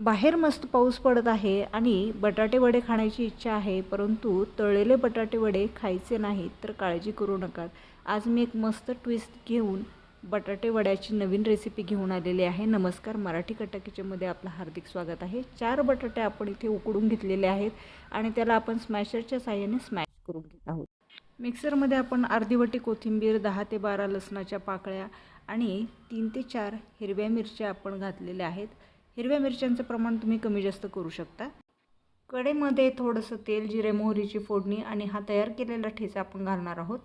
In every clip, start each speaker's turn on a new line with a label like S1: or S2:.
S1: बाहेर मस्त पाऊस पडत आहे आणि बटाटे वडे खाण्याची इच्छा आहे परंतु तळलेले बटाटे वडे खायचे नाहीत तर काळजी करू नका. आज मी एक मस्त ट्विस्ट घेऊन बटाटे वड्याची नवीन रेसिपी घेऊन आलेली आहे. नमस्कार मराठी कट्टा किचनमध्ये आपलं हार्दिक स्वागत आहे. चार बटाटे आपण इथे उकडून घेतलेले आहेत आणि त्याला आपण स्मॅशरच्या साह्याने स्मॅश करून घेत आहोत. मिक्सरमध्ये आपण अर्धीवटी कोथिंबीर दहा ते बारा लसणाच्या पाकळ्या आणि तीन ते चार हिरव्या मिरच्या आपण घातलेल्या आहेत. हिरव्या मिरच्यांचं प्रमाण तुम्ही कमी जास्त करू शकता. कडेमध्ये थोडंसं तेल जिरे मोहरीची फोडणी आणि हा तयार केलेला ठेचा आपण घालणार आहोत.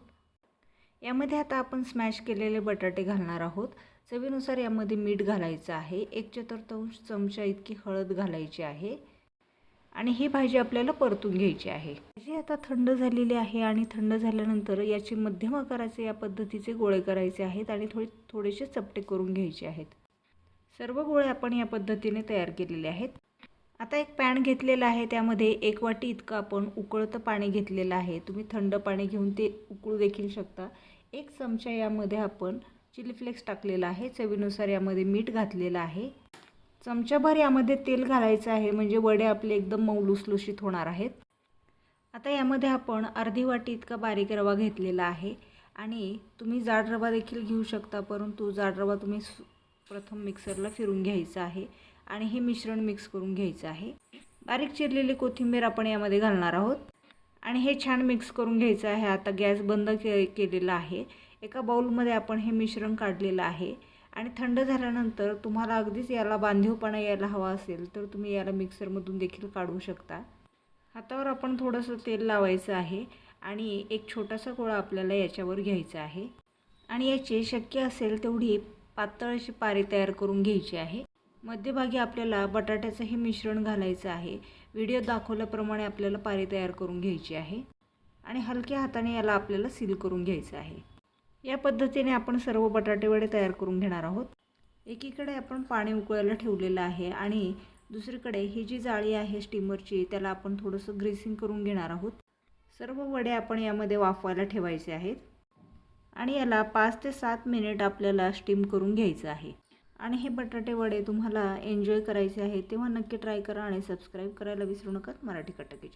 S1: यामध्ये आता आपण स्मॅश केलेले बटाटे घालणार आहोत. चवीनुसार यामध्ये मीठ घालायचं आहे. एक चतुर्थांश चमचा इतकी हळद घालायची आहे. आणि ही भाजी आपल्याला परतून घ्यायची आहे. भाजी आता थंड झालेली आहे आणि थंड झाल्यानंतर याचे मध्यम आकाराचे या पद्धतीचे गोळे करायचे आहेत आणि थोडे थोडेसे चपटे करून घ्यायचे आहेत. सर्व गोळे आपण या पद्धतीने तयार केलेले आहेत. आता एक पॅन घेतलेला आहे त्यामध्ये एक वाटी इतकं आपण उकळतं पाणी घेतलेलं आहे. तुम्ही थंड पाणी घेऊन ते उकळू देखील शकता. एक चमचा यामध्ये आपण चिली फ्लेक्स टाकलेला आहे चवीनुसार यामध्ये मीठ घातलेलं आहे. चमचाभर यामध्ये तेल घालायचं आहे म्हणजे वडे आपले एकदम मऊ लुसलुशीत होणार आहेत. आता यामध्ये आपण अर्धी वाटी इतका बारीक रवा घेतलेला आहे. आणि तुम्ही जाड रवा देखील घेऊ शकता परंतु जाड रवा तुम्ही सु- प्रथम मिक्सरला फिरून घ्यायचं आहे आणि हे मिश्रण मिक्स करून घ्यायचं आहे. बारीक चिरलेली कोथिंबीर आपण यामध्ये घालणार आहोत. आणि हे छान मिक्स करून घ्यायचं आहे. आता गॅस बंद के केलेला आहे. एका बाऊलमध्ये आपण हे मिश्रण काढलेलं आहे. आणि थंड झाल्यानंतर तुम्हाला अगदीच याला बांधीवपणा यायला हवा असेल तर तुम्ही याला मिक्सरमधून देखील काढू शकता. हातावर आपण थोडंसं तेल लावायचं आहे आणि एक छोटासा गोळा आपल्याला याच्यावर घ्यायचा आहे. आणि याची शक्य असेल तेवढी पातळ अशी पारी तयार करून घ्यायची आहे. मध्यभागी आपल्याला बटाट्याचं हे मिश्रण घालायचं आहे. व्हिडिओ दाखवल्याप्रमाणे आपल्याला पारी तयार करून घ्यायची आहे. आणि हलक्या हाताने याला आपल्याला सील करून घ्यायचं आहे. या पद्धतीने आपण सर्व बटाटे वडे तयार करून घेणार आहोत. एकीकडे आपण पाणी उकळायला ठेवलेलं आहे आणि दुसरीकडे ही जी जाळी आहे स्टीमरची त्याला आपण थोडंसं ग्रेसिंग करून घेणार आहोत. सर्व वडे आपण यामध्ये वाफवायला ठेवायचे आहेत. आणि याला पाच ते सात मिनिट आपल्याला स्टीम करून घ्यायचं आहे. आणि हे बटाटे वडे तुम्हाला एन्जॉय करायचे आहे तेव्हा नक्की ट्राय करा आणि सबस्क्राईब करायला विसरू नका. मराठी कटकीचे